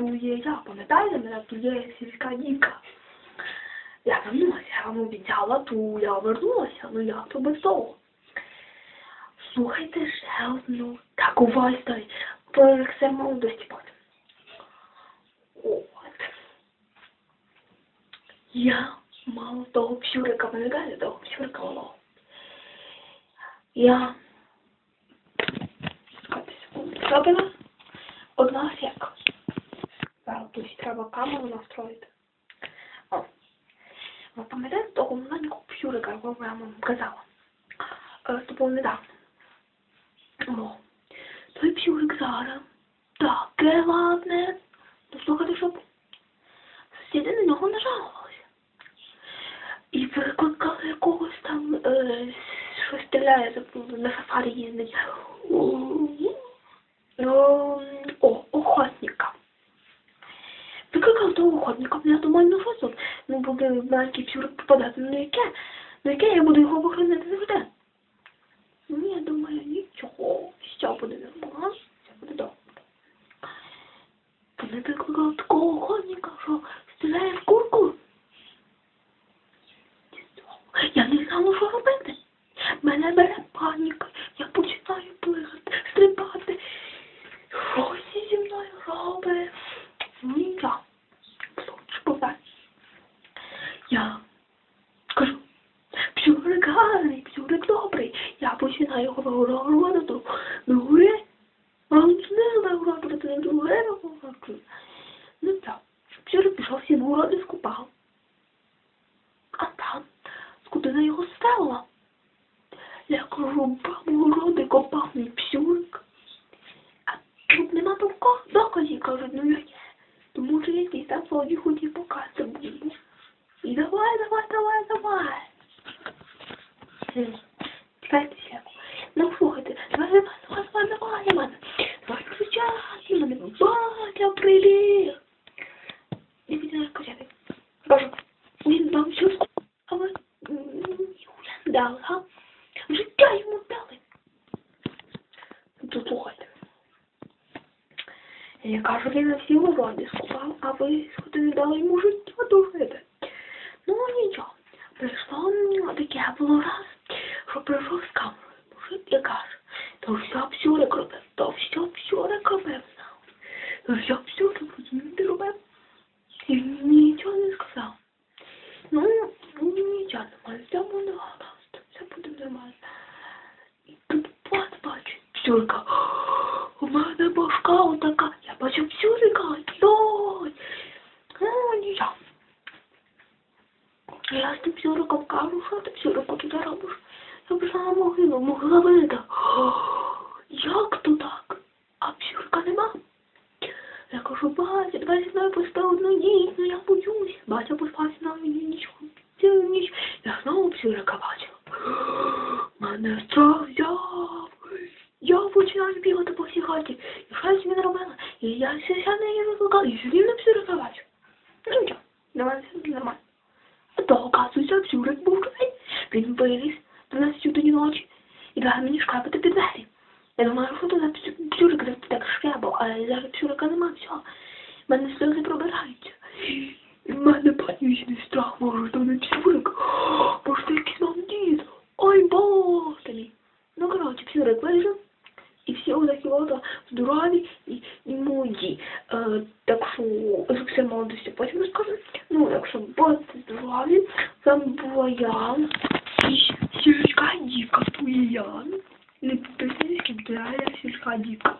тує я, пам'ятаєте, мене тує сільська дівка. Я вернулася, я вам обіцяла ту, я вернулася, ну як то без того. Слухайте ще одну таку історію про елексир молодості потім. От. Я мала того псюрика, пам'ятаєте, того псюрика малого. Я зробила одна сяка. Треба камеру настроїти. О. Ви пам'ятаєте того маленького псюрика, якого я вам казала? Це було недавно. О, той псюрик зараз таке ладне. Ну, щоб сусіди на нього не жалувалися. І викликали якогось там, е, що стріляє, на сафарі їздить. О. Викликав до охотника, я думаю, фасу, що тут? Ну, буде маленький попадати, на яке? на яке я буду його вихоронити завжди? Ну, я думаю, нічого, все буде нормально, все буде добре. Вони викликали такого охотника, що стріляє в курку. Я не знала, що робити. Мене бере паніка, я починаю плигати, стрибати. Щось зі мною робить. Ну, я, слухай, я кажу, псюрик гарний, псюрик добрий. Я починаю його вигородити. Ну, гуре, а он не вигородити, не друге. Ну так, псюрик пішов всі городи скупав. А там скотина його стела. Я кажу, бабу городи копав мій псюрик. А тут нема доказів, кажуть, ну як тому що якийсь там злодій хотів показати буду. І давай, давай, давай, давай. Чекайте. Ну слухайте, давай, давай, давай, давай, давай, давай. Давай кричати, мене батя прибіг. І починаю кричати. Кажу, він вам щось, а ви не дали, га? Життя йому дали. То слухайте. Я кажу, він на всі городи скупав, а ви сходи не дали йому життя дожити. Ну нічого. Прийшло м, таке було раз, що прийшов з камерою. Мужик то все псюрик робив, то все псюрик робив. То все псюрик розумієте робив. І нічого не сказав. Ну, нічого, нормально, все буде гаразд, все буде нормально. І тут бац бачить псюрика. У мене башка отака. Я бачу псюрика. Йой. Ну, нічого. Я з тим псюриком кажу, що ти псюрику туди робиш? На могилу, могила вита. Як то так? А псюрика нема. Я кажу, батя, давай зі мною поспи одну ніч, ну я боюсь. Батя поспав зі мною ніч, цілу ніч. Я знову псюрика бачила. Мене страх взяв. Я починаю бігати по всій хаті. І щось він робила. І я ся не її викликала, і все рівно псюрика бачу. Ну нічого, давай все нормально. А то, оказується, псюрик був живий. Він виліз до нас ночі і дав мені шкапати під двері. Я думаю, що тут псюрик так- так шкрябав, але зараз псюрика нема, все. В мене сльози пробираються. І в мене панічний страх, може, то не псюрик. Може, це якийсь дід. Ой, боже мій. Ну, коротше, псюрик вижив. І всі отакі ото здорові і, і молоді. Е, так що з молодості потім розкажу. Ну, якщо будете здорові, там була я. І сільська дівка, то є я. Не підписуйтесь, я сільська дівка.